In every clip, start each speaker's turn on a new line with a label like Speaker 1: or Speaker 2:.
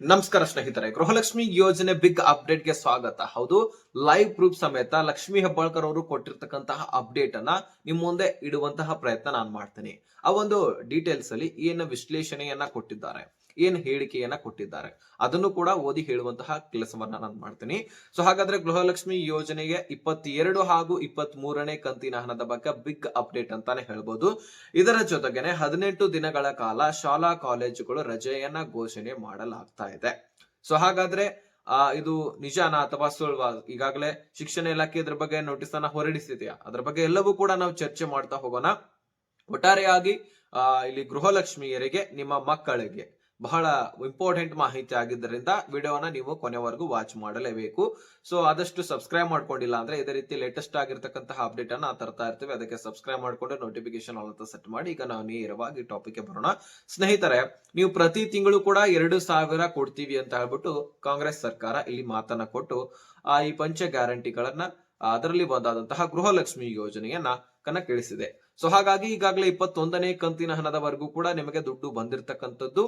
Speaker 1: ನಮಸ್ಕಾರ ಸ್ನೇಹಿತರೆ, ಗೃಹಲಕ್ಷ್ಮಿ ಯೋಜನೆ ಬಿಗ್ ಅಪ್ಡೇಟ್ಗೆ ಸ್ವಾಗತ. ಹೌದು ಲೈವ್ ಪ್ರೂಫ್ ಸಮೇತ ಲಕ್ಷ್ಮಿ ಹೆಬ್ಬಾಳ್ಕರ್ ಅವರು ಕೊಟ್ಟಿರ್ತಕ್ಕಂತಹ ಅಪ್ಡೇಟ್ ಅನ್ನ ನಿಮ್ ಮುಂದೆ ಇಡುವಂತಹ ಪ್ರಯತ್ನ ನಾನು ಮಾಡ್ತೀನಿ. ಆ ಒಂದು ಡೀಟೇಲ್ಸ್ ಅಲ್ಲಿ ಏನು ವಿಶ್ಲೇಷಣೆಯನ್ನ ಕೊಟ್ಟಿದ್ದಾರೆ. ಏನ್ ಹೇಳಿಕೆಯನ್ನ ಕೊಟ್ಟಿದ್ದಾರೆ. ಅದನ್ನು ಕೂಡ ಓದಿ ಹೇಳುವಂತಹ ಕೆಲಸವನ್ನ ನಾನು ಮಾಡ್ತೀನಿ. ಸೊ ಹಾಗಾದ್ರೆ ಗೃಹಲಕ್ಷ್ಮಿ ಯೋಜನೆಗೆ ಇಪ್ಪತ್ತೆರಡು ಹಾಗೂ ಇಪ್ಪತ್ತ್ ಮೂರನೇ ಕಂತಿನ ಹಣದ ಬಗ್ಗೆ ಬಿಗ್ ಅಪ್ಡೇಟ್ ಅಂತಾನೆ ಹೇಳ್ಬೋದು. ಇದರ ಜೊತೆಗೆನೆ ಹದಿನೆಂಟು ದಿನಗಳ ಕಾಲ ಶಾಲಾ ಕಾಲೇಜುಗಳು ರಜೆಯನ್ನ ಘೋಷಣೆ ಮಾಡಲಾಗ್ತಾ ಇದೆ. ಸೊ ಹಾಗಾದ್ರೆ, ಆ, ಇದು ನಿಜಾನ ಅಥವಾ ಸುಳ್ವಾ? ಈಗಾಗಲೇ ಶಿಕ್ಷಣ ಇಲಾಖೆ ಇದ್ರ ಬಗ್ಗೆ ನೋಟಿಸ್ ಅನ್ನ ಹೊರಡಿಸಿದೆಯಾ? ಅದ್ರ ಬಗ್ಗೆ ಎಲ್ಲವೂ ಕೂಡ ನಾವು ಚರ್ಚೆ ಮಾಡ್ತಾ ಹೋಗೋಣ. ಒಟ್ಟಾರೆಯಾಗಿ ಇಲ್ಲಿ ಗೃಹಲಕ್ಷ್ಮಿಯರಿಗೆ, ನಿಮ್ಮ ಮಕ್ಕಳಿಗೆ ಬಹಳ ಇಂಪಾರ್ಟೆಂಟ್ ಮಾಹಿತಿ ಆಗಿದ್ದರಿಂದ ವಿಡಿಯೋನ ನೀವು ಕೊನೆವರೆಗೂ ವಾಚ್ ಮಾಡಲೇಬೇಕು. ಸೊ ಆದಷ್ಟು ಸಬ್ಸ್ಕ್ರೈಬ್ ಮಾಡ್ಕೊಂಡಿಲ್ಲ ಅಂದ್ರೆ ಇದೇ ರೀತಿ ಲೇಟೆಸ್ಟ್ ಆಗಿರ್ತಕ್ಕಂತಹ ಅಪ್ಡೇಟ್ ಅನ್ನ ತರ್ತಾ ಇರ್ತೀವಿ. ಅದಕ್ಕೆ ಸಬ್ಸ್ಕ್ರೈಬ್ ಮಾಡಿಕೊಂಡು ನೋಟಿಫಿಕೇಶನ್ ಆಲ್ ಅಂತ ಸೆಟ್ ಮಾಡಿ. ಈಗ ನಾವು ನೇರವಾಗಿ ಟಾಪಿಕ್ ಬರೋಣ. ಸ್ನೇಹಿತರೆ, ನೀವು ಪ್ರತಿ ತಿಂಗಳು ಕೂಡ ಎರಡು ಸಾವಿರ ಕೊಡ್ತೀವಿ ಅಂತ ಹೇಳ್ಬಿಟ್ಟು ಕಾಂಗ್ರೆಸ್ ಸರ್ಕಾರ ಇಲ್ಲಿ ಮಾತನ್ನ ಕೊಟ್ಟು, ಆ ಈ ಪಂಚ ಗ್ಯಾರಂಟಿಗಳನ್ನ, ಅದರಲ್ಲಿ ಒಂದಾದಂತಹ ಗೃಹಲಕ್ಷ್ಮಿ ಯೋಜನೆಯನ್ನ ಕಣಕ್ಕಿಳಿಸಿದೆ. ಸೊ ಹಾಗಾಗಿ ಈಗಾಗಲೇ ಇಪ್ಪತ್ತೊಂದನೇ ಕಂತಿನ ಹಣದವರೆಗೂ ಕೂಡ ನಿಮಗೆ ದುಡ್ಡು ಬಂದಿರತಕ್ಕಂಥದ್ದು.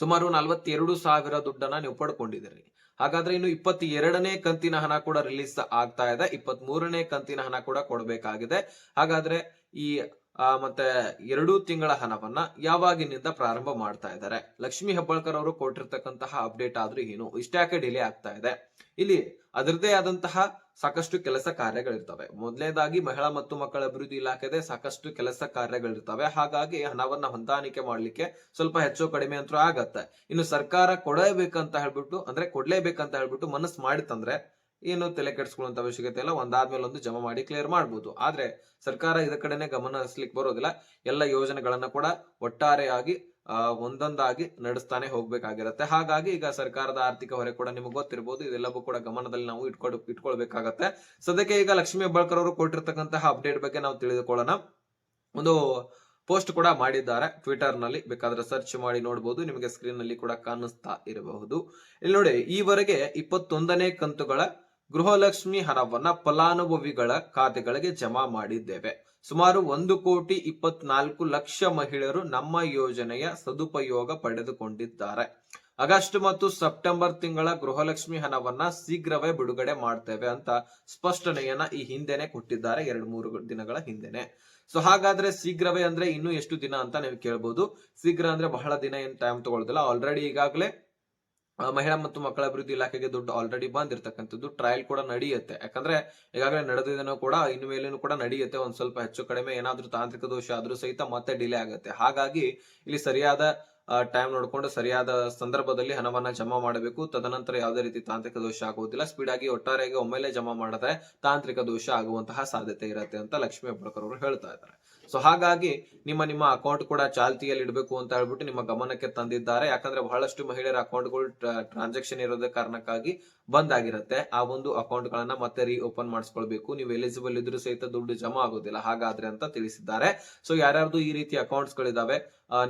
Speaker 1: ಸುಮಾರು ನಲವತ್ತೆರಡು ಸಾವಿರ ದುಡ್ಡನ್ನ ನೀವು ಪಡ್ಕೊಂಡಿದ್ದೀರಿ. ಹಾಗಾದ್ರೆ ಇನ್ನು ಇಪ್ಪತ್ತ್ ಎರಡನೇ ಕಂತಿನ ಹಣ ಕೂಡ ರಿಲೀಸ್ ಆಗ್ತಾ ಇದೆ. ಇಪ್ಪತ್ತ್ ಮೂರನೇ ಕಂತಿನ ಹಣ ಕೂಡ ಕೊಡಬೇಕಾಗಿದೆ. ಹಾಗಾದ್ರೆ ಈ ಮತ್ತೆ ಎರಡು ತಿಂಗಳ ಹಣವನ್ನ ಯಾವಾಗಿನಿಂದ ಪ್ರಾರಂಭ ಮಾಡ್ತಾ ಇದ್ದಾರೆ? ಲಕ್ಷ್ಮಿ ಹೆಬ್ಬಾಳ್ಕರ್ ಅವರು ಕೊಟ್ಟಿರ್ತಕ್ಕಂತಹ ಅಪ್ಡೇಟ್ ಆದ್ರೂ ಏನು, ಇಷ್ಟ್ಯಾಕೆ ಡಿಲೇ ಆಗ್ತಾ ಇದೆ? ಇಲ್ಲಿ ಅದರದೇ ಆದಂತಹ ಸಾಕಷ್ಟು ಕೆಲಸ ಕಾರ್ಯಗಳಿರ್ತವೆ. ಮೊದಲನೇದಾಗಿ ಮಹಿಳಾ ಮತ್ತು ಮಕ್ಕಳ ಅಭಿವೃದ್ಧಿ ಇಲಾಖೆದೆ ಸಾಕಷ್ಟು ಕೆಲಸ ಕಾರ್ಯಗಳಿರ್ತವೆ. ಹಾಗಾಗಿ ಹಣವನ್ನ ಹೊಂದಾಣಿಕೆ ಮಾಡ್ಲಿಕ್ಕೆ ಸ್ವಲ್ಪ ಹೆಚ್ಚು ಕಡಿಮೆ ಅಂತೂ ಆಗತ್ತೆ. ಇನ್ನು ಸರ್ಕಾರ ಕೊಡಬೇಕಂತ ಹೇಳ್ಬಿಟ್ಟು, ಅಂದ್ರೆ ಕೊಡ್ಲೇಬೇಕಂತ ಹೇಳ್ಬಿಟ್ಟು ಮನಸ್ಸು ಮಾಡಿತಂದ್ರೆ ಏನು ತಲೆ ಕೆಡಿಸ್ಕೊಳ್ಳುವಂತ ಅವಶ್ಯಕತೆ ಇಲ್ಲ. ಒಂದಾದ್ಮೇಲೆ ಒಂದು ಜಮಾ ಮಾಡಿ ಕ್ಲಿಯರ್ ಮಾಡ್ಬೋದು. ಆದ್ರೆ ಸರ್ಕಾರ ಇದ ಕಡೆನೆ ಗಮನ ಹರಿಸ್ಲಿಕ್ಕೆ ಬರೋದಿಲ್ಲ. ಎಲ್ಲ ಯೋಜನೆಗಳನ್ನ ಕೂಡ ಒಟ್ಟಾರೆಯಾಗಿ ಒಂದೊಂದಾಗಿ ನಡೆಸ್ತಾನೆ ಹೋಗ್ಬೇಕಾಗಿರತ್ತೆ. ಹಾಗಾಗಿ ಈಗ ಸರ್ಕಾರದ ಆರ್ಥಿಕ ಹೊರೆ ಕೂಡ ನಿಮಗೆ ಗೊತ್ತಿರಬಹುದು ಇದೆಲ್ಲವೂ ಕೂಡ ಗಮನದಲ್ಲಿ ನಾವು ಇಟ್ಕೊಂಡು, ಇಟ್ಕೊಳ್ಬೇಕಾಗತ್ತೆ. ಸದ್ಯಕ್ಕೆ ಈಗ ಲಕ್ಷ್ಮೀ ಹೆಬ್ಬಾಳ್ಕರ್ ಅವರು ಕೊಟ್ಟಿರ್ತಕ್ಕಂತಹ ಅಪ್ಡೇಟ್ ಬಗ್ಗೆ ನಾವು ತಿಳಿದುಕೊಳ್ಳೋಣ. ಒಂದು ಪೋಸ್ಟ್ ಕೂಡ ಮಾಡಿದ್ದಾರೆ. ಟ್ವಿಟರ್ನಲ್ಲಿ ಬೇಕಾದ್ರೆ ಸರ್ಚ್ ಮಾಡಿ ನೋಡಬಹುದು ನಿಮಗೆ ಸ್ಕ್ರೀನ್ನಲ್ಲಿ ಕೂಡ ಕಾಣಿಸ್ತಾ ಇರಬಹುದು. ಇಲ್ಲಿ ನೋಡಿ, ಈವರೆಗೆ ಇಪ್ಪತ್ತೊಂದನೇ ಕಂತುಗಳ ಗೃಹಲಕ್ಷ್ಮಿ ಹಣವನ್ನ ಫಲಾನುಭವಿಗಳ ಖಾತೆಗಳಿಗೆ ಜಮಾ ಮಾಡಿದ್ದೇವೆ. ಸುಮಾರು ಒಂದು ಕೋಟಿ ಇಪ್ಪತ್ನಾಲ್ಕು ಲಕ್ಷ ಮಹಿಳೆಯರು ನಮ್ಮ ಯೋಜನೆಯ ಸದುಪಯೋಗ ಪಡೆದುಕೊಂಡಿದ್ದಾರೆ. ಆಗಸ್ಟ್ ಮತ್ತು ಸೆಪ್ಟೆಂಬರ್ ತಿಂಗಳ ಗೃಹಲಕ್ಷ್ಮಿ ಹಣವನ್ನ ಶೀಘ್ರವೇ ಬಿಡುಗಡೆ ಮಾಡ್ತೇವೆ ಅಂತ ಸ್ಪಷ್ಟನೆಯನ್ನ ಈ ಹಿಂದೆನೆ ಕೊಟ್ಟಿದ್ದಾರೆ, ಎರಡು ಮೂರು ದಿನಗಳ ಹಿಂದೆನೆ. ಸೊ ಹಾಗಾದ್ರೆ ಶೀಘ್ರವೇ ಅಂದ್ರೆ ಇನ್ನು ಎಷ್ಟು ದಿನ ಅಂತ ನೀವು ಕೇಳ್ಬೋದು. ಶೀಘ್ರ ಅಂದ್ರೆ ಬಹಳ ದಿನ ಏನ್ ಟೈಮ್ ತಗೊಳ್ಳೋದಿಲ್ಲ ಆಲ್ರೆಡಿ ಈಗಾಗಲೇ ಮಹಿಳಾ ಮತ್ತು ಮಕ್ಕಳ ಅಭಿವೃದ್ಧಿ ಇಲಾಖೆಗೆ ದುಡ್ಡು ಆಲ್ರೆಡಿ ಬಂದಿರತಕ್ಕಂಥದ್ದು. ಟ್ರಯಲ್ ಕೂಡ ನಡೆಯುತ್ತೆ. ಯಾಕಂದ್ರೆ ಈಗಾಗಲೇ ನಡೆದಿದ್ದೇನೋ ಕೂಡ, ಇನ್ನು ಮೇಲೇನು ಕೂಡ ನಡೆಯುತ್ತೆ. ಒಂದ್ ಸ್ವಲ್ಪ ಹೆಚ್ಚು ಕಡಿಮೆ, ಏನಾದ್ರೂ ತಾಂತ್ರಿಕ ದೋಷ ಆದ್ರೂ ಸಹಿತ ಮತ್ತೆ ಡಿಲೇ ಆಗುತ್ತೆ. ಹಾಗಾಗಿ ಇಲ್ಲಿ ಸರಿಯಾದ ಟೈಮ್ ನೋಡ್ಕೊಂಡು ಸರಿಯಾದ ಸಂದರ್ಭದಲ್ಲಿ ಹಣವನ್ನ ಜಮಾ ಮಾಡಬೇಕು. ತದನಂತರ ಯಾವುದೇ ರೀತಿ ತಾಂತ್ರಿಕ ದೋಷ ಆಗುವುದಿಲ್ಲ. ಸ್ಪೀಡ್ ಆಗಿ ಒಟ್ಟಾರೆಯಾಗಿ ಒಮ್ಮೆಲೆ ಜಮಾ ಮಾಡಿದ್ರೆ ತಾಂತ್ರಿಕ ದೋಷ ಆಗುವಂತಹ ಸಾಧ್ಯತೆ ಇರುತ್ತೆ ಅಂತ ಲಕ್ಷ್ಮೀ ಹೆಬ್ಬಾಳ್ಕರ್ ಅವರು ಹೇಳ್ತಾ ಇದ್ದಾರೆ. ಸೊ ಹಾಗಾಗಿ ನಿಮ್ಮ ನಿಮ್ಮ ಅಕೌಂಟ್ ಕೂಡ ಚಾಲ್ತಿಯಲ್ಲಿ ಇಡಬೇಕು ಅಂತ ಹೇಳ್ಬಿಟ್ಟು ನಿಮ್ಮ ಗಮನಕ್ಕೆ ತಂದಿದ್ದಾರೆ. ಯಾಕಂದ್ರೆ ಬಹಳಷ್ಟು ಮಹಿಳೆಯರ ಅಕೌಂಟ್ಗಳು ಟ್ರಾನ್ಸಾಕ್ಷನ್ ಇರೋದ ಕಾರಣಕ್ಕಾಗಿ ಬಂದ್ ಆಗಿರುತ್ತೆ. ಆ ಒಂದು ಅಕೌಂಟ್ ಗಳನ್ನ ಮತ್ತೆ ರೀ ಓಪನ್ ಮಾಡಿಸ್ಕೊಳ್ಬೇಕು. ನೀವು ಎಲಿಜಿಬಲ್ ಇದ್ರೂ ಸಹಿತ ದುಡ್ಡು ಜಮಾ ಆಗೋದಿಲ್ಲ. ಹಾಗಾದ್ರೆ ಅಂತ ತಿಳಿಸಿದ್ದಾರೆ. ಸೊ ಯಾರ್ಯಾರ್ದು ಈ ರೀತಿ ಅಕೌಂಟ್ಸ್ ಗಳಿದಾವೆ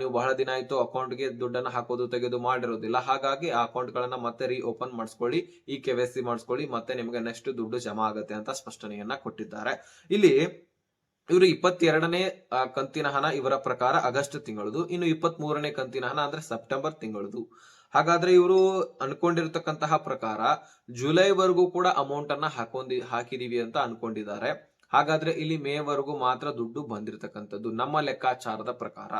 Speaker 1: ನೀವು ಬಹಳ ದಿನ ಆಯ್ತು ಅಕೌಂಟ್ಗೆ ದುಡ್ಡನ್ನ ಹಾಕೋದು, ತೆಗೆದು ಮಾಡಿರೋದಿಲ್ಲ. ಹಾಗಾಗಿ ಆ ಅಕೌಂಟ್ ಗಳನ್ನ ಮತ್ತೆ ರೀ ಓಪನ್ ಮಾಡಿಸ್ಕೊಳ್ಳಿ. ಈ ಕೆ ವೈ ಸಿ ಮಾಡಿಸ್ಕೊಳ್ಳಿ. ಮತ್ತೆ ನಿಮಗೆ ನೆಕ್ಸ್ಟ್ ದುಡ್ಡು ಜಮಾ ಆಗುತ್ತೆ ಅಂತ ಸ್ಪಷ್ಟನೆಯನ್ನ ಕೊಟ್ಟಿದ್ದಾರೆ. ಇಲ್ಲಿ ಇವರು ಇಪ್ಪತ್ತೆರಡನೇ ಕಂತಿನ ಹಣ ಇವರ ಪ್ರಕಾರ ಆಗಸ್ಟ್ ತಿಂಗಳದು. ಇನ್ನು ಇಪ್ಪತ್ತ್ ಮೂರನೇ ಕಂತಿನ ಹಣ ಅಂದ್ರೆ ಸೆಪ್ಟೆಂಬರ್ ತಿಂಗಳದು. ಹಾಗಾದ್ರೆ ಇವರು ಅನ್ಕೊಂಡಿರ್ತಕ್ಕಂತಹ ಪ್ರಕಾರ ಜುಲೈವರೆಗೂ ಕೂಡ ಅಮೌಂಟ್ ಅನ್ನ ಹಾಕೊಂಡಿ, ಹಾಕಿದೀವಿ ಅಂತ ಅನ್ಕೊಂಡಿದ್ದಾರೆ. ಹಾಗಾದ್ರೆ ಇಲ್ಲಿ ಮೇ ವರೆಗೂ ಮಾತ್ರ ದುಡ್ಡು ಬಂದಿರತಕ್ಕಂಥದ್ದು ನಮ್ಮ ಲೆಕ್ಕಾಚಾರದ ಪ್ರಕಾರ.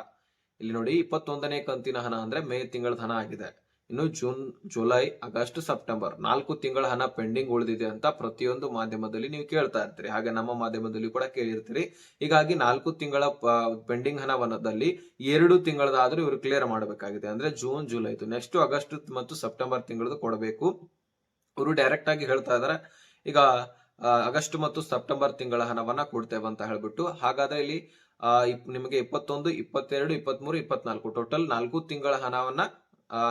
Speaker 1: ಇಲ್ಲಿ ನೋಡಿ, ಇಪ್ಪತ್ತೊಂದನೇ ಕಂತಿನ ಹಣ ಅಂದ್ರೆ ಮೇ ತಿಂಗಳದ ಹಣ ಆಗಿದೆ. ಇನ್ನು ಜೂನ್, ಜುಲೈ, ಆಗಸ್ಟ್, ಸೆಪ್ಟೆಂಬರ್ ನಾಲ್ಕು ತಿಂಗಳ ಹಣ ಪೆಂಡಿಂಗ್ ಉಳಿದಿದೆ ಅಂತ ಪ್ರತಿಯೊಂದು ಮಾಧ್ಯಮದಲ್ಲಿ ನೀವು ಕೇಳ್ತಾ ಇರ್ತೀರಿ. ಹಾಗೆ ನಮ್ಮ ಮಾಧ್ಯಮದಲ್ಲಿ ಕೂಡ ಕೇಳಿರ್ತೀರಿ. ಹೀಗಾಗಿ ನಾಲ್ಕು ತಿಂಗಳ ಪೆಂಡಿಂಗ್ ಹಣವನ್ನದಲ್ಲಿ ಎರಡು ತಿಂಗಳದಾದ್ರೂ ಇವರು ಕ್ಲಿಯರ್ ಮಾಡಬೇಕಾಗಿದೆ. ಅಂದ್ರೆ ಜೂನ್ ಜುಲೈದು ನೆಕ್ಸ್ಟ್ ಆಗಸ್ಟ್ ಮತ್ತು ಸೆಪ್ಟೆಂಬರ್ ತಿಂಗಳದು ಕೊಡಬೇಕು. ಇವರು ಡೈರೆಕ್ಟ್ ಆಗಿ ಹೇಳ್ತಾ ಇದಾರೆ. ಈಗ ಆಗಸ್ಟ್ ಮತ್ತು ಸೆಪ್ಟೆಂಬರ್ ತಿಂಗಳ ಹಣವನ್ನ ಕೊಡ್ತೇವೆ ಅಂತ ಹೇಳ್ಬಿಟ್ಟು, ಹಾಗಾದ್ರೆ ಇಲ್ಲಿ ನಿಮಗೆ ಇಪ್ಪತ್ತೊಂದು, ಇಪ್ಪತ್ತೆರಡು, ಇಪ್ಪತ್ಮೂರು, ಇಪ್ಪತ್ನಾಲ್ಕು, ಟೋಟಲ್ ನಾಲ್ಕು ತಿಂಗಳ ಹಣವನ್ನ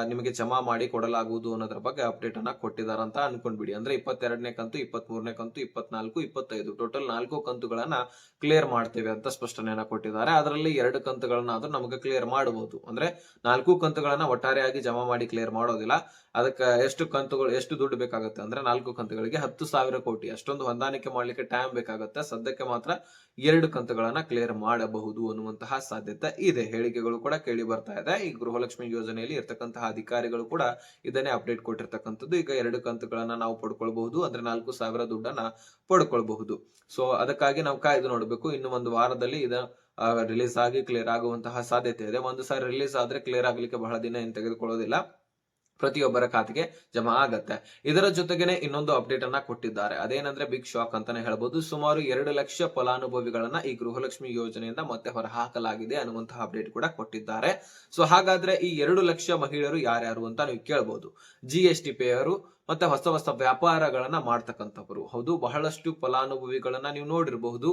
Speaker 1: ನಿಮಗೆ ಜಮಾ ಮಾಡಿ ಕೊಡಲಾಗುವುದು ಅನ್ನೋದ್ರ ಬಗ್ಗೆ ಅಪ್ಡೇಟ್ ಅನ್ನ ಕೊಟ್ಟಿದ್ದಾರೆ ಅಂತ ಅನ್ಕೊಂಡ್ಬಿಡಿ. ಅಂದ್ರೆ ಇಪ್ಪತ್ತೆರಡನೇ ಕಂತು ಇಪ್ಪತ್ತ್ ಮೂರನೇ ಕಂತು, ಇಪ್ಪತ್ನಾಲ್ಕು, ಇಪ್ಪತ್ತೈದು. ಟೋಟಲ್ ನಾಲ್ಕು ಕಂತುಗಳನ್ನ ಕ್ಲಿಯರ್ ಮಾಡ್ತೇವೆ ಅಂತ ಸ್ಪಷ್ಟನೆಯನ್ನ ಕೊಟ್ಟಿದ್ದಾರೆ. ಅದರಲ್ಲಿ ಎರಡು ಕಂತುಗಳನ್ನ ಆದ್ರೂ ನಮಗೆ ಕ್ಲಿಯರ್ ಮಾಡಬಹುದು ಅಂದ್ರೆ ನಾಲ್ಕು ಕಂತುಗಳನ್ನ ಒಟ್ಟಾರೆಯಾಗಿ ಜಮಾ ಮಾಡಿ ಕ್ಲಿಯರ್ ಮಾಡೋದಿಲ್ಲ. ಅದಕ್ಕೆ ಎಷ್ಟು ಕಂತುಗಳು, ಎಷ್ಟು ದುಡ್ಡು ಬೇಕಾಗುತ್ತೆ ಅಂದ್ರೆ ನಾಲ್ಕು ಕಂತುಗಳಿಗೆ ಹತ್ತು ಸಾವಿರ ಕೋಟಿ. ಅಷ್ಟೊಂದು ಹೊಂದಾಣಿಕೆ ಮಾಡ್ಲಿಕ್ಕೆ ಟೈಮ್ ಬೇಕಾಗುತ್ತೆ. ಸದ್ಯಕ್ಕೆ ಮಾತ್ರ ಎರಡು ಕಂತುಗಳನ್ನ ಕ್ಲಿಯರ್ ಮಾಡಬಹುದು ಅನ್ನುವಂತಹ ಸಾಧ್ಯತೆ ಇದೆ. ಹೇಳಿಕೆಗಳು ಕೂಡ ಕೇಳಿ ಬರ್ತಾ ಇದೆ. ಈ ಗೃಹಲಕ್ಷ್ಮಿ ಯೋಜನೆಯಲ್ಲಿ ಇರ್ತಕ್ಕಂತಹ ಅಧಿಕಾರಿಗಳು ಕೂಡ ಇದನ್ನೇ ಅಪ್ಡೇಟ್ ಕೊಟ್ಟಿರ್ತಕ್ಕಂಥದ್ದು. ಈಗ ಎರಡು ಕಂತುಗಳನ್ನ ನಾವು ಪಡ್ಕೊಳ್ಬಹುದು. ಅಂದ್ರೆ ನಾಲ್ಕು ಸಾವಿರ ದುಡ್ಡನ್ನ ಪಡ್ಕೊಳ್ಬಹುದು. ಸೊ ಅದಕ್ಕಾಗಿ ನಾವು ಕಾಯ್ದು ನೋಡಬೇಕು. ಇನ್ನು ಒಂದು ವಾರದಲ್ಲಿ ಇದ ರಿಲೀಸ್ ಆಗಿ ಕ್ಲಿಯರ್ ಆಗುವಂತಹ ಸಾಧ್ಯತೆ ಇದೆ. ಒಂದು ಸಾರಿ ರಿಲೀಸ್ ಆದ್ರೆ ಕ್ಲಿಯರ್ ಆಗ್ಲಿಕ್ಕೆ ಬಹಳ ದಿನ ಏನು ತೆಗೆದುಕೊಳ್ಳೋದಿಲ್ಲ. ಪ್ರತಿಯೊಬ್ಬರ ಖಾತೆಗೆ ಜಮಾ ಆಗತ್ತೆ. ಇದರ ಜೊತೆಗೇನೆ ಇನ್ನೊಂದು ಅಪ್ಡೇಟ್ ಅನ್ನ ಕೊಟ್ಟಿದ್ದಾರೆ. ಅದೇನಂದ್ರೆ ಬಿಗ್ ಶಾಕ್ ಅಂತಾನೆ ಹೇಳಬಹುದು ಸುಮಾರು ಎರಡು ಲಕ್ಷ ಫಲಾನುಭವಿಗಳನ್ನ ಈ ಗೃಹಲಕ್ಷ್ಮಿ ಯೋಜನೆಯಿಂದ ಮತ್ತೆ ಹೊರಹಾಕಲಾಗಿದೆ ಅನ್ನುವಂತಹ ಅಪ್ಡೇಟ್ ಕೂಡ ಕೊಟ್ಟಿದ್ದಾರೆ. ಸೊ ಹಾಗಾದ್ರೆ ಈ ಎರಡು ಲಕ್ಷ ಮಹಿಳೆಯರು ಯಾರ್ಯಾರು ಅಂತ ನೀವು ಕೇಳಬಹುದು ಜಿ ಎಸ್ ಟಿ ಪೇಯರು ಮತ್ತೆ ಹೊಸ ಹೊಸ ವ್ಯಾಪಾರಗಳನ್ನ ಮಾಡ್ತಕ್ಕಂಥವ್ರು. ಹೌದು, ಬಹಳಷ್ಟು ಫಲಾನುಭವಿಗಳನ್ನ ನೀವು ನೋಡಿರಬಹುದು.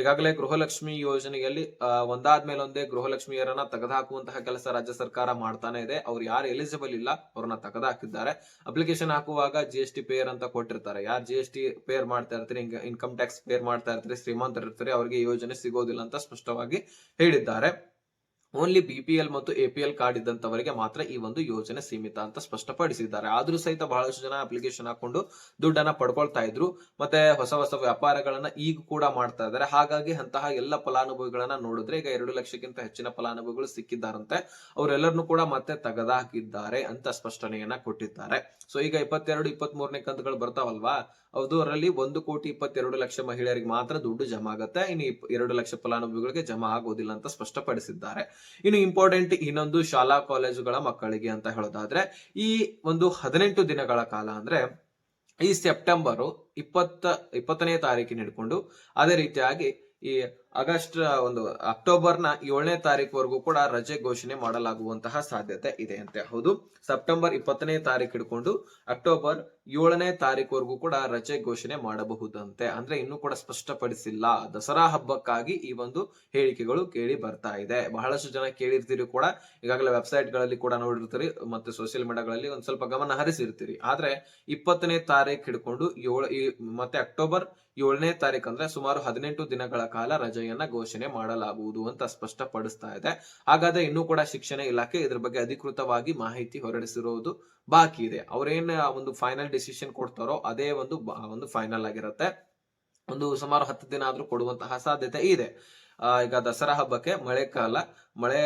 Speaker 1: ಈಗಾಗಲೇ ಗೃಹಲಕ್ಷ್ಮಿ ಯೋಜನೆಯಲ್ಲಿ ಒಂದಾದ ಒಂದಾದ್ಮೇಲೆ ಒಂದೇ ಗೃಹಲಕ್ಷ್ಮಿಯರನ್ನ ತೆಗೆದುಹಾಕುವಂತಹ ಕೆಲಸ ರಾಜ್ಯ ಸರ್ಕಾರ ಮಾಡ್ತಾನೆ ಇದೆ. ಅವ್ರು ಯಾರು ಎಲಿಜಿಬಲ್ ಇಲ್ಲ, ಅವ್ರನ್ನ ತೆಗೆದುಹಾಕಿದ್ದಾರೆ. ಅಪ್ಲಿಕೇಶನ್ ಹಾಕುವಾಗ ಜಿ ಎಸ್ ಟಿ ಪೇಯರ್ ಅಂತ ಕೊಟ್ಟಿರ್ತಾರೆ. ಯಾರು ಜಿ ಎಸ್ ಟಿ ಪೇರ್ ಮಾಡ್ತಾ ಇರ್ತೀರಿ ಇನ್ಕಮ್ ಟ್ಯಾಕ್ಸ್ ಪೇರ್ ಮಾಡ್ತಾ ಇರ್ತಾರೆ ಶ್ರೀಮಂತರು ಇರ್ತಾರೆ ಅವರಿಗೆ ಯೋಜನೆ ಸಿಗೋದಿಲ್ಲ ಅಂತ ಸ್ಪಷ್ಟವಾಗಿ ಹೇಳಿದ್ದಾರೆ. ಓನ್ಲಿ ಬಿ ಪಿ ಎಲ್ ಮತ್ತು ಎ ಪಿ ಎಲ್ ಕಾರ್ಡ್ ಇದ್ದಂತವರಿಗೆ ಮಾತ್ರ ಈ ಒಂದು ಯೋಜನೆ ಸೀಮಿತ ಅಂತ ಸ್ಪಷ್ಟಪಡಿಸಿದ್ದಾರೆ. ಆದ್ರೂ ಸಹಿತ ಬಹಳಷ್ಟು ಜನ ಅಪ್ಲಿಕೇಶನ್ ಹಾಕೊಂಡು ದುಡ್ಡನ್ನ ಪಡ್ಕೊಳ್ತಾ ಇದ್ರು. ಮತ್ತೆ ಹೊಸ ಹೊಸ ವ್ಯಾಪಾರಗಳನ್ನ ಈಗ ಕೂಡ ಮಾಡ್ತಾ ಇದ್ದಾರೆ. ಹಾಗಾಗಿ ಅಂತಹ ಎಲ್ಲ ಫಲಾನುಭವಿಗಳನ್ನ ನೋಡಿದ್ರೆ ಈಗ ಎರಡು ಲಕ್ಷಕ್ಕಿಂತ ಹೆಚ್ಚಿನ ಫಲಾನುಭವಿಗಳು ಸಿಕ್ಕಿದ್ದಾರಂತೆ. ಅವರೆಲ್ಲರನ್ನು ಕೂಡ ಮತ್ತೆ ತೆಗೆದಾಕಿದ್ದಾರೆ ಅಂತ ಸ್ಪಷ್ಟನೆಯನ್ನ ಕೊಟ್ಟಿದ್ದಾರೆ. ಸೊ ಈಗ ಇಪ್ಪತ್ತೆರಡು ಇಪ್ಪತ್ತ್ ಮೂರನೇ ಕಂತುಗಳು ಬರ್ತಾವಲ್ವಾ? ಅದರಲ್ಲಿ ಒಂದು ಕೋಟಿ ಇಪ್ಪತ್ತೆರಡು ಲಕ್ಷ ಮಹಿಳೆಯರಿಗೆ ಮಾತ್ರ ದುಡ್ಡು ಜಮಾ ಆಗುತ್ತೆ ಇನ್ನು ಎರಡು ಲಕ್ಷ ಫಲಾನುಭವಿಗಳಿಗೆ ಜಮಾ ಆಗೋದಿಲ್ಲ ಅಂತ ಸ್ಪಷ್ಟಪಡಿಸಿದ್ದಾರೆ. ಇನ್ನು ಇಂಪಾರ್ಟೆಂಟ್ ಇನ್ನೊಂದು ಶಾಲಾ ಕಾಲೇಜುಗಳ ಮಕ್ಕಳಿಗೆ ಅಂತ ಹೇಳೋದಾದ್ರೆ, ಈ ಒಂದು ಹದಿನೆಂಟು ದಿನಗಳ ಕಾಲ ಅಂದ್ರೆ ಈ ಸೆಪ್ಟೆಂಬರ್ ಇಪ್ಪತ್ತ, ಇಪ್ಪತ್ತನೇ ತಾರೀಕಿನ ಹಿಡ್ಕೊಂಡು ಅದೇ ರೀತಿಯಾಗಿ ಈ ಆಗಸ್ಟ್ ಒಂದು ಅಕ್ಟೋಬರ್ನ ಏಳನೇ ತಾರೀಕುವರೆಗೂ ಕೂಡ ರಜೆ ಘೋಷಣೆ ಮಾಡಲಾಗುವಂತಹ ಸಾಧ್ಯತೆ ಇದೆ ಅಂತೆ ಹೌದು, ಸೆಪ್ಟೆಂಬರ್ ಇಪ್ಪತ್ತನೇ ತಾರೀಕು ಹಿಡ್ಕೊಂಡು ಅಕ್ಟೋಬರ್ ಏಳನೇ ತಾರೀಕುವರೆಗೂ ಕೂಡ ರಜೆ ಘೋಷಣೆ ಮಾಡಬಹುದಂತೆ. ಅಂದ್ರೆ ಇನ್ನೂ ಕೂಡ ಸ್ಪಷ್ಟಪಡಿಸಿಲ್ಲ. ದಸರಾ ಹಬ್ಬಕ್ಕಾಗಿ ಈ ಒಂದು ಹೇಳಿಕೆಗಳು ಕೇಳಿ ಬರ್ತಾ ಇದೆ. ಬಹಳಷ್ಟು ಜನ ಕೇಳಿರ್ತೀರಿ ಕೂಡ. ಈಗಾಗಲೇ ವೆಬ್ಸೈಟ್ಗಳಲ್ಲಿ ಕೂಡ ನೋಡಿರ್ತೀರಿ ಮತ್ತೆ ಸೋಷಿಯಲ್ ಮೀಡಿಯಾಗಳಲ್ಲಿ ಒಂದ್ ಸ್ವಲ್ಪ ಗಮನ ಹರಿಸಿರ್ತೀರಿ. ಆದ್ರೆ ಇಪ್ಪತ್ತನೇ ತಾರೀಕು ಹಿಡ್ಕೊಂಡು ಏಳು ಮತ್ತೆ ಅಕ್ಟೋಬರ್ ಏಳನೇ ತಾರೀಕು ಅಂದ್ರೆ ಸುಮಾರು ಹದಿನೆಂಟು ದಿನಗಳ ಕಾಲ ರಜೆಯನ್ನ ಘೋಷಣೆ ಮಾಡಲಾಗುವುದು ಅಂತ ಸ್ಪಷ್ಟಪಡಿಸ್ತಾ ಇದೆ. ಹಾಗಾದ್ರೆ ಇನ್ನೂ ಕೂಡ ಶಿಕ್ಷಣ ಇಲಾಖೆ ಇದ್ರ ಬಗ್ಗೆ ಅಧಿಕೃತವಾಗಿ ಮಾಹಿತಿ ಹೊರಡಿಸಿರುವುದು ಬಾಕಿ ಇದೆ. ಅವ್ರೇನ್ ಒಂದು ಫೈನಲ್ ಡಿಸಿಷನ್ ಕೊಡ್ತಾರೋ ಅದೇ ಒಂದು ಒಂದು ಫೈನಲ್ ಆಗಿರುತ್ತೆ. ಒಂದು ಸುಮಾರು ಹತ್ತು ದಿನ ಆದ್ರೂ ಕೊಡುವಂತಹ ಸಾಧ್ಯತೆ ಇದೆ. ಈಗ ದಸರಾ ಹಬ್ಬಕ್ಕೆ ಮಳೆಕಾಲ ಮಳೆ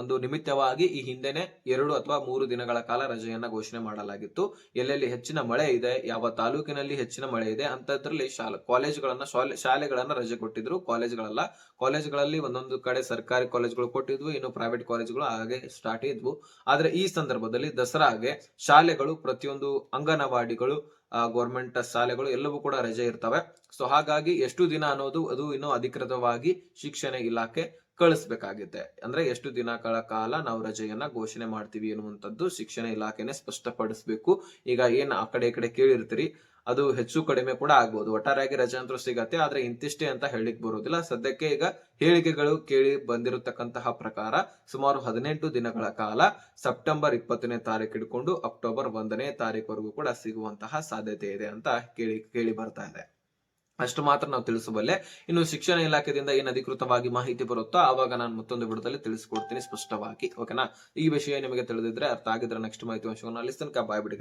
Speaker 1: ಒಂದು ನಿಮಿತ್ತವಾಗಿ ಈ ಹಿಂದೆನೆ ಎರಡು ಅಥವಾ ಮೂರು ದಿನಗಳ ಕಾಲ ರಜೆಯನ್ನ ಘೋಷಣೆ ಮಾಡಲಾಗಿತ್ತು. ಎಲ್ಲೆಲ್ಲಿ ಹೆಚ್ಚಿನ ಮಳೆ ಇದೆ, ಯಾವ ತಾಲೂಕಿನಲ್ಲಿ ಹೆಚ್ಚಿನ ಮಳೆ ಇದೆ ಅಂತದ್ರಲ್ಲಿ ಶಾಲಾ, ಕಾಲೇಜುಗಳನ್ನ ಶಾಲೆ, ಶಾಲೆಗಳನ್ನ ರಜೆ ಕೊಟ್ಟಿದ್ರು. ಕಾಲೇಜುಗಳಲ್ಲ, ಕಾಲೇಜುಗಳಲ್ಲಿ ಒಂದೊಂದು ಕಡೆ ಸರ್ಕಾರಿ ಕಾಲೇಜುಗಳು ಕೊಟ್ಟಿದ್ವು, ಇನ್ನು ಪ್ರೈವೇಟ್ ಕಾಲೇಜುಗಳು ಹಾಗೆ ಸ್ಟಾರ್ಟ್ ಇದ್ವು. ಆದ್ರೆ ಈ ಸಂದರ್ಭದಲ್ಲಿ ದಸರಾಗೆ ಶಾಲೆಗಳು ಪ್ರತಿಯೊಂದು ಅಂಗನವಾಡಿಗಳು ಗೌರ್ಮೆಂಟ್ ಶಾಲೆಗಳು ಎಲ್ಲವೂ ಕೂಡ ರಜೆ ಇರ್ತವೆ. ಸೊ ಹಾಗಾಗಿ ಎಷ್ಟು ದಿನ ಅನ್ನೋದು ಅದು ಇನ್ನೂ ಅಧಿಕೃತವಾಗಿ ಶಿಕ್ಷಣ ಇಲಾಖೆ ಕಳಿಸ್ಬೇಕಾಗುತ್ತೆ. ಅಂದ್ರೆ ಎಷ್ಟು ದಿನಗಳ ಕಾಲ ನಾವು ರಜೆಯನ್ನ ಘೋಷಣೆ ಮಾಡ್ತೀವಿ ಅನ್ನುವಂಥದ್ದು ಶಿಕ್ಷಣ ಇಲಾಖೆನೆ ಸ್ಪಷ್ಟಪಡಿಸ್ಬೇಕು. ಈಗ ಏನ್ ಆ ಕಡೆ ಈ ಕಡೆ ಕೇಳಿರ್ತೀರಿ, ಅದು ಹೆಚ್ಚು ಕಡಿಮೆ ಕೂಡ ಆಗ್ಬೋದು. ಒಟ್ಟಾರೆಯಾಗಿ ರಜೆ ಅಂತೂ ಸಿಗತ್ತೆ, ಆದ್ರೆ ಇಂತಿಷ್ಟೇ ಅಂತ ಹೇಳಿಕ್ ಬರೋದಿಲ್ಲ. ಸದ್ಯಕ್ಕೆ ಈಗ ಹೇಳಿಕೆಗಳು ಕೇಳಿ ಬಂದಿರತಕ್ಕಂತಹ ಪ್ರಕಾರ ಸುಮಾರು ಹದಿನೆಂಟು ದಿನಗಳ ಕಾಲ ಸೆಪ್ಟೆಂಬರ್ ಇಪ್ಪತ್ತನೇ ತಾರೀಕು ಹಿಡ್ಕೊಂಡು ಅಕ್ಟೋಬರ್ ಒಂದನೇ ತಾರೀಕುವರೆಗೂ ಕೂಡ ಸಿಗುವಂತಹ ಸಾಧ್ಯತೆ ಇದೆ ಅಂತ ಕೇಳಿ ಕೇಳಿ ಬರ್ತಾ ಇದೆ. ಅಷ್ಟು ಮಾತ್ರ ನಾವು ತಿಳಿಸಬಲ್ಲೆ. ಇನ್ನು ಶಿಕ್ಷಣ ಇಲಾಖೆಯಿಂದ ಏನು ಅಧಿಕೃತವಾಗಿ ಮಾಹಿತಿ ಬರುತ್ತೋ ಆವಾಗ ನಾನು ಮತ್ತೊಂದು ಬಿಡದಲ್ಲಿ ತಿಳಿಸ್ಕೊಡ್ತೀನಿ ಸ್ಪಷ್ಟವಾಗಿ. ಓಕೆನಾ? ಈ ವಿಷಯ ನಿಮಗೆ ತಿಳಿದಿದ್ರೆ ಅರ್ಥ ಆಗಿದ್ರೆ ನೆಕ್ಸ್ಟ್ ಮಾಹಿತಿ ಅಂಶವನ್ನು ಅಲ್ಲಿ ತನಕ ಬಾಯ್ ಬಿಡಿ